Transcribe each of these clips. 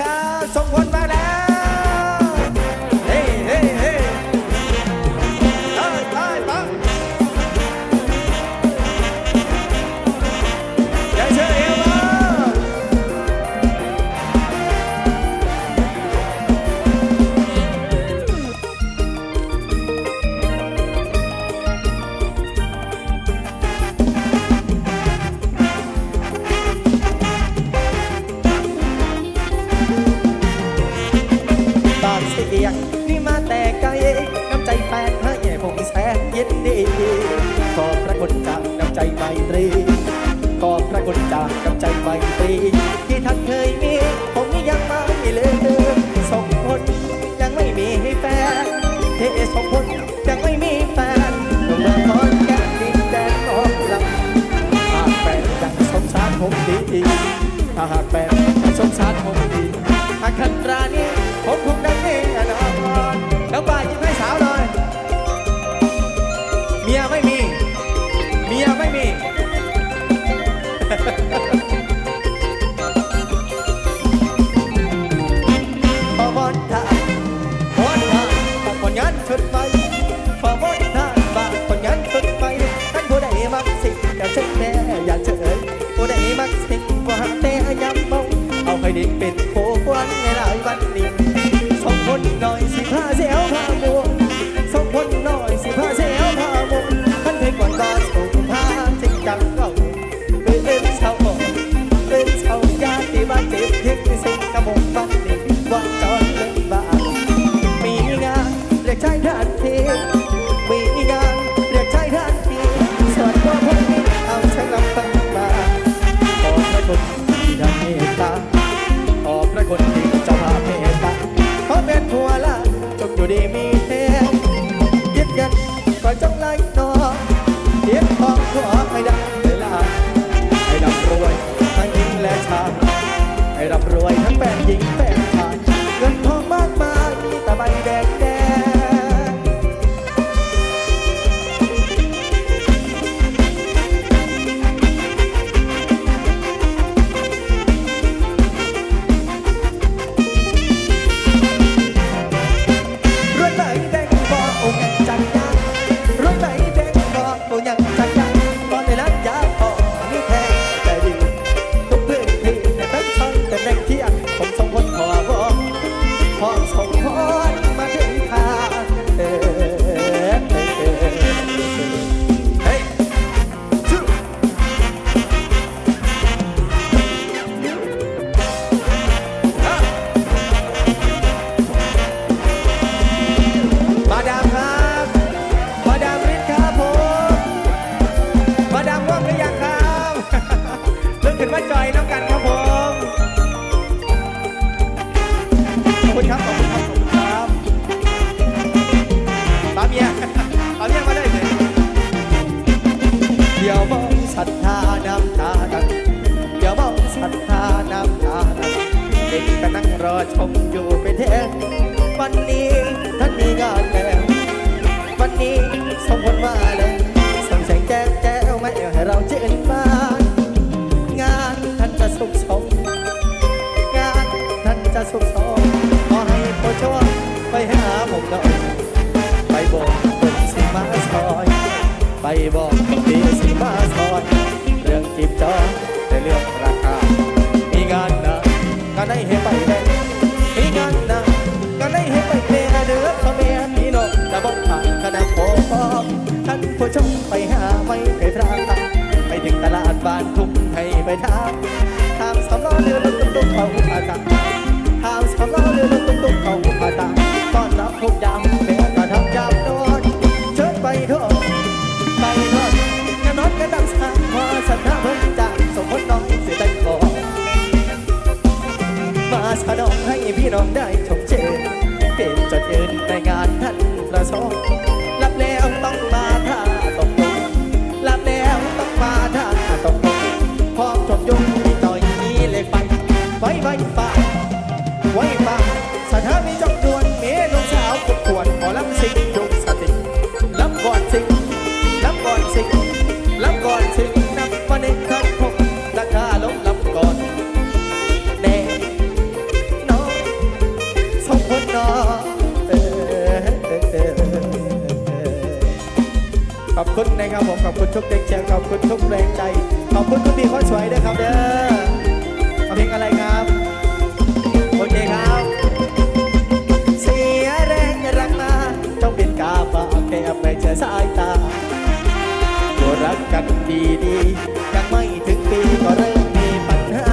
cast what งนี่มาแต่ไกลน้ำใจแฟนให้แย่ผมแสนยินดีขอบพระคุณจากน้ำใจไมตรีขอบพระคุณจากน้ำใจไมตรีที่ท่านเคยมี ผมยังไม่เลยสองคนยังไม่มีแฟนเทสองคนยังไม่มีแฟนต้องมาตอนแก่ดินแดนออกลังหากแฟนยังสงสารผมดีถ้าหากแฟนสงสารผมดีหากคันรานี้ผมคง Là ấn 你 วลาจงอยู่ดีมีแท้ยึดกันก็จงไล่นอเลี้ยงของขอให้ได้เวลาให้รับรวยทั้งหญิงและชายให้รับรวยทั้งแฟนหญิง lately. จงไปหาไว้ไกลพระไปถึงตลาดบ้านทุ่งให้ไปทาง อบคุณนะครับผมขอบคุณทุกเด็กเชียร์ขอบคุณทุกแรงใจ ขอบคุณทุกพี่คนสวยด้วยครับเด้อเอาเพลงอะไรครับโอเคครับ เสียแรงรักมาต้องเป็นกาฝากแค่ไม่เชื่อสายตาตัวรักกันดีๆยังไม่ถึงปีก็เริ่มมีปัญหา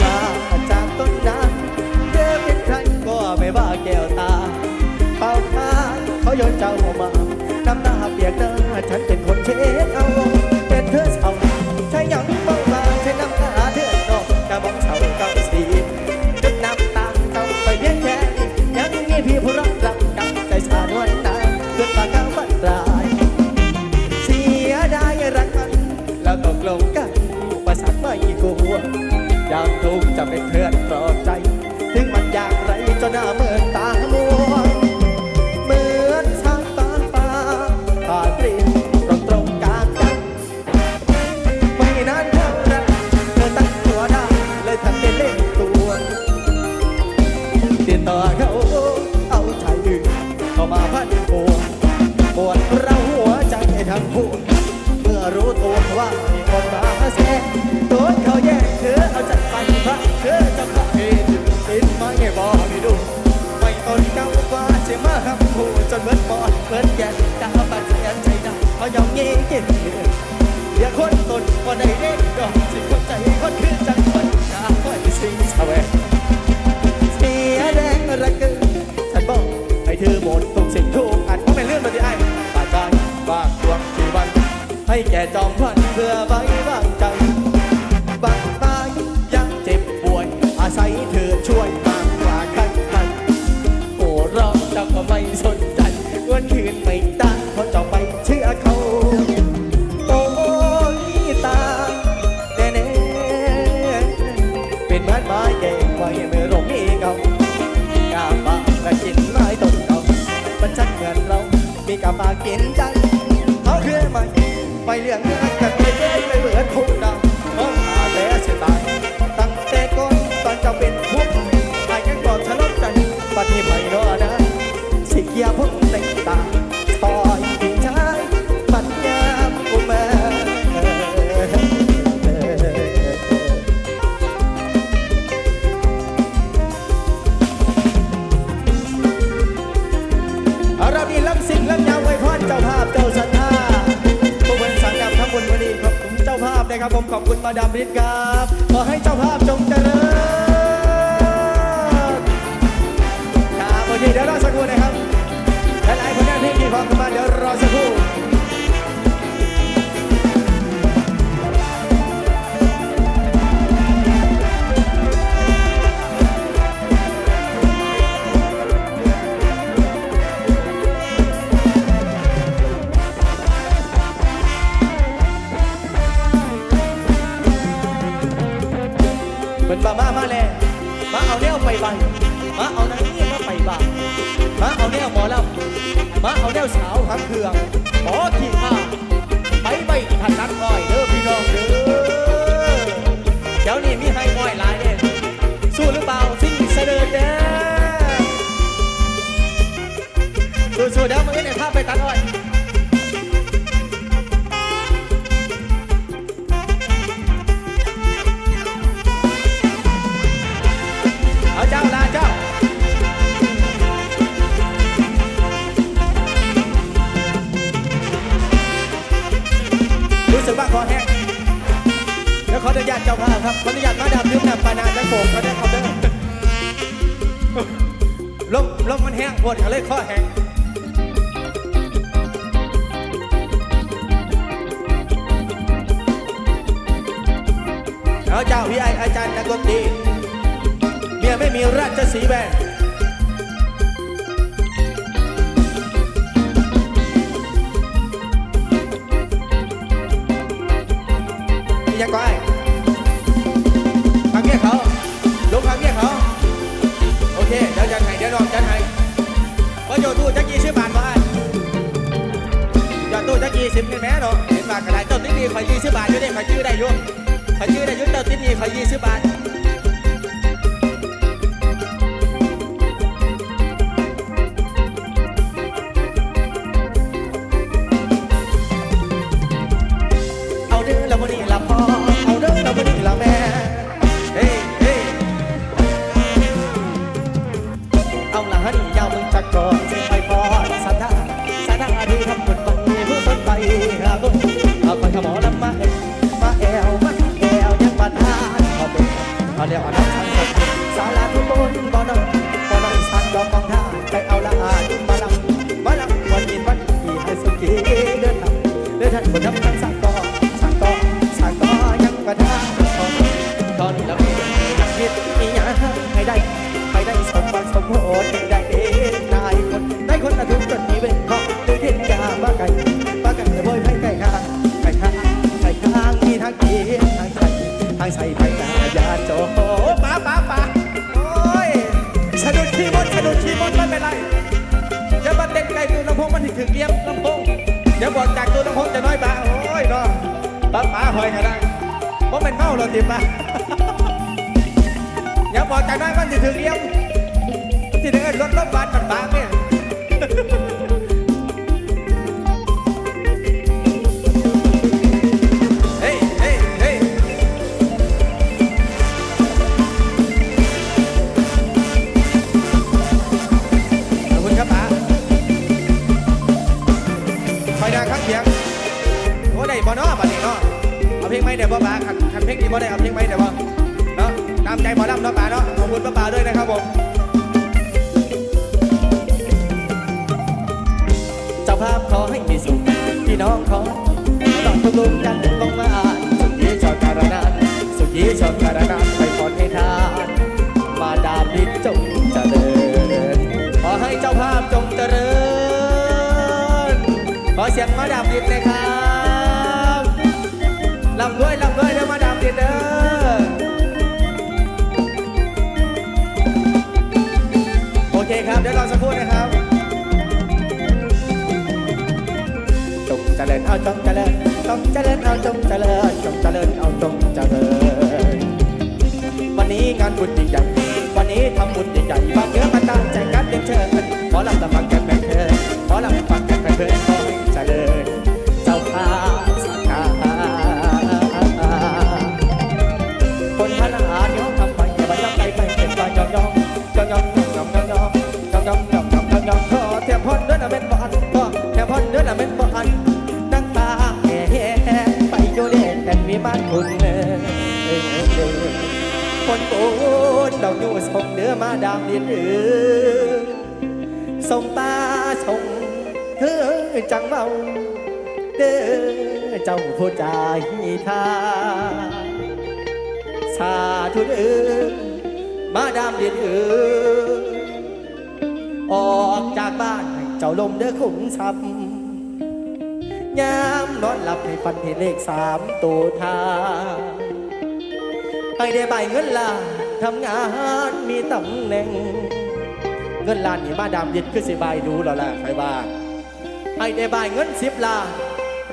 มาจากต้นน้ำเธอเป็นใครก็ไม่ว่าแก้วตาเป่าตาเขาโยนเจ้ามาน้ำตา เเขายอมเงี้ยเก่งเดี๋ยวคนตนก็ได้เด็กดอกสิคนใจคนคือจังคนดาวไว้สิสวงเสียแดงระเกินฉันบอกให้เธอหมดทุกสิ่งทุกอันเพราะเป็นเรื่องมันที่ไอ้บาดใจบางดวงชีวัน ให้แก่จอมพัน ดามฤทธิ์ ขออนุญาตเจ้าภาพครับขออนุญาตมาดามดื่มน้ำปานาจะโป่งเขาได้ครับเด้ลมลมมันแห้งปวดเขาเลยคอแห้งเอาเจ้าพี่ไออาจารย์นักดนตรีเมียไม่มีราชสีแบนมียังก็ไอ้ท ลงทางเมียเขา โอเค เดี๋ยวจันไห้เดี๋ยวรอจันไห้ว่าโยตู้จักกี้ชื่อบานบ้านโยตู้จักกี้สิบเงินแม่เนาะเห็นบานกระไรต้นที่นี่ขอยยี่ชื่อบานอยู่ได้ขอยชื่อได้ยุ่งขอยชื่อได้ยุ่งต้นนี้ขอยี่ชื่อบาน ตอนลำเอยากเห็นอีหยังให้ได้ไปได้สมบัติสมโพธิได้เด็กนายคนได้คนอดุกคนนี้เป็นของตัวเด็ดกาบ้าไก่บ้าไก่จะโบยไห้ไก่ข้างไก่ข้างไก่ข้างมีทางเกียทางใส่ทางใส่ไปตายาโจป้าป้าป้าโอ้ยสะดุดที่มดสะดุดที่มดไม่เป็นไรจะมาเต้นไก่ตัวลำโพงมันถึงเลี้ยมลำโพงเดี๋ยวบอดจากตัวลำโพงจะน้อยบ้าโอ้ยเนาะป้าป้าหอยก็ได้เพราะเป็นเมาเราติดป้า จากนั้นมันจะถึงเลี้ยงที่เดินรถรถบัสมันบางเนี่ยเฮ้ยเฮ้ยเฮ้ยขอบคุณครับป๋าคอยดังข้างเสียงโอ้ได้บ่เนาะบัดนี้เนาะเอาเพลงไหมเดี๋ยวบ่ป๋าคันคันเพลงนี้บ่ได้เอา มอลำเนาะป๋าเนาะขอบคุณป้าป๋าด้วยนะครับผมเจ้าภาพขอให้มีสุขพี่น้องขอต้องตกลงกันต้องมาอ่านสุขีชอบการนานสุขีชอบการนานไปพรให้ทาน มาดามดินจงเจริญขอให้เจ้าภาพจงเจริญ ขอเสียงมาดามดินเลยครับลำด้วยลำด้วยเด้อมาดามดินเด้อ รอสักครู่นะครับจงเจริญเอาจงเจริญจงเจริญเอาจงเจริญจงเจริญเอาจงเจริญวันนี้งานบุญใหญ่วันนี้ทำบุญใหญ่บางเยอะมาตั้งใจกันเรียนเชิญขอลำตะฟังกันแฟ คนโกนดอกยูส่งเนื้อมาดามดินเออส่งตาส่งเธอจังเมาเด้อเจ้าผู้ใจทาสาธุเด้อมาดามเดียนเออออกจากบ้านให้เจ้าลมเด้อขุมทรัพย์ยามนอนหลับให้ฟันเห็นเลขสามตัวทา ให้ได้ใบเงินล้านทำงานมีตำแหน่ง เงินล้านนี่มาดามเดียนคือสิบายดูแล้วล่ะใครว่าให้ได้ใบเงินสิบล้าน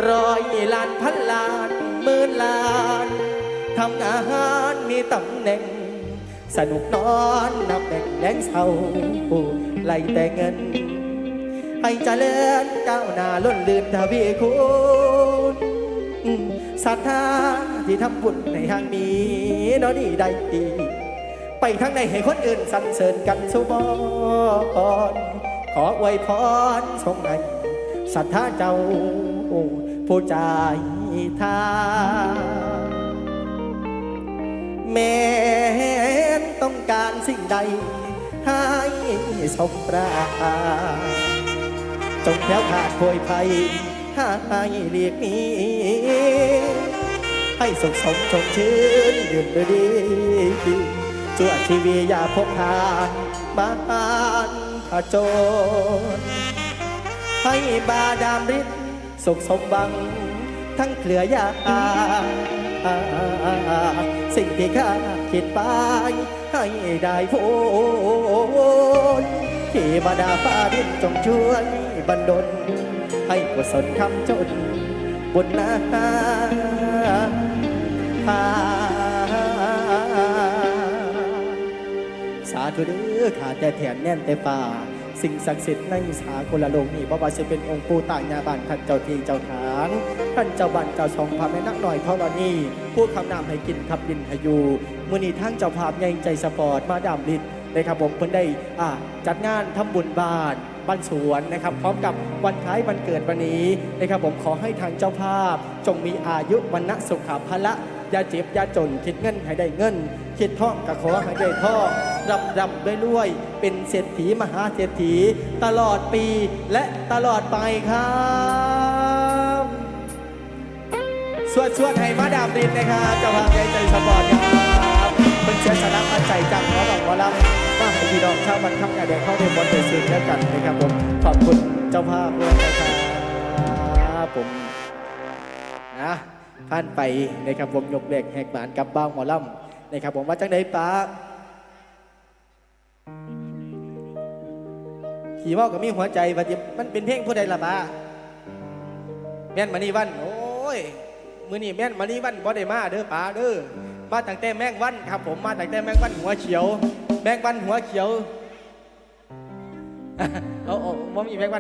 ร้อยล้านพันล้านหมื่นล้านทำงานมีตำแหน่ง สนุกนอนนับแบ่งแดงเศร้าไล่แต่เงิน ให้เจริญก้าวหน้าล้นลื่นทวีคูณศรัทธาที่ทำบุญในทางนี้ เนอดีได้ดี ไปทางใดให้คนอื่นสรรเสริญกันสุบอนขออวยพรทรงให้ศรัทธาเจ้าผู้ใจทาแม้นต้องการสิ่งใดให้สมปรารถนาจงแคล้วขาดโพยภัยให้เรียกนี้ ให้สุขสมชมชื่นยืนด้วยดีชั่วชีวิอย่าพกพานมานผจญให้บาดามฤทธิ์สุขสมบัง ทั้งเคลือยาสิ่งที่ข้าคิดไปให้ได้พ้นที่บาดาฟ้าดินจงช่วยบันดลให้กุศลคำจนบนนา พาสาธุเด้อขาแต่แถนแน่นแต่ป่า สิ่งศักดิ์สิทธิ์ในสากลโลกนี้บ่ว่าจะเป็นองค์ปู่ต่างยาบานท่านเจ้าที่เจ้าฐานท่านเจ้าบันเจ้าชองพระแม่นักหน่อยเท่านี้ผู้คำนามให้กินทับดินให้อยู่มื้อนี้ทั้งเจ้าภาพใหญ่ใจสปอร์ตมาดามลิดนะครับผมเพิ่นได้อ่าจัดงานทำบุญบ้านบ้านสวนนะครับ พร้อมกับวันคล้ายวันเกิดวันนี้นะครับผมขอให้ทางเจ้าภาพ จงมีอายุวันนะสุขภาละ อย่าเจ็บอย่าจนคิดเงินให้ได้เงิน คิดท่องก็ขอให้ได้ท่องรับรับด้วยรวย เป็นเศรษฐีมหาเศรษฐี ตลอดปีและตลอดไปครับสวดสวดให้มาดามดินนะครับเจ้าภาพใจใจสปอร์ตครับเป็นเชื้อสนับอาใจจากหมอหลอกหมอลำมาให้พี่น้องชาวบันทับงานแดงเข้าในบอลเดือดสืบแล้วกันนะครับผมขอบคุณเจ้าภาพด้วยนะครับผมนะ ผ่านไปนะครับผมยกเล็กแหกหมานกับบ้างหมอลำนะครับผมว่าจังไดป้าขี่เมากับมีหัวใจว่าจะมันเป็นเพลงผู้ใดล่ะป้าแม่นมานี่วัน โอ้ยมือนี่แม่นมานี่วันบ่ได้มาเด้อป๋าเด้อมาตั้งแต่แมงวันครับ ผมมาตั้งแต่แมงวันหัวเขียว แมงวันหัวเขียวเอาเอาบ่มีแมงวัน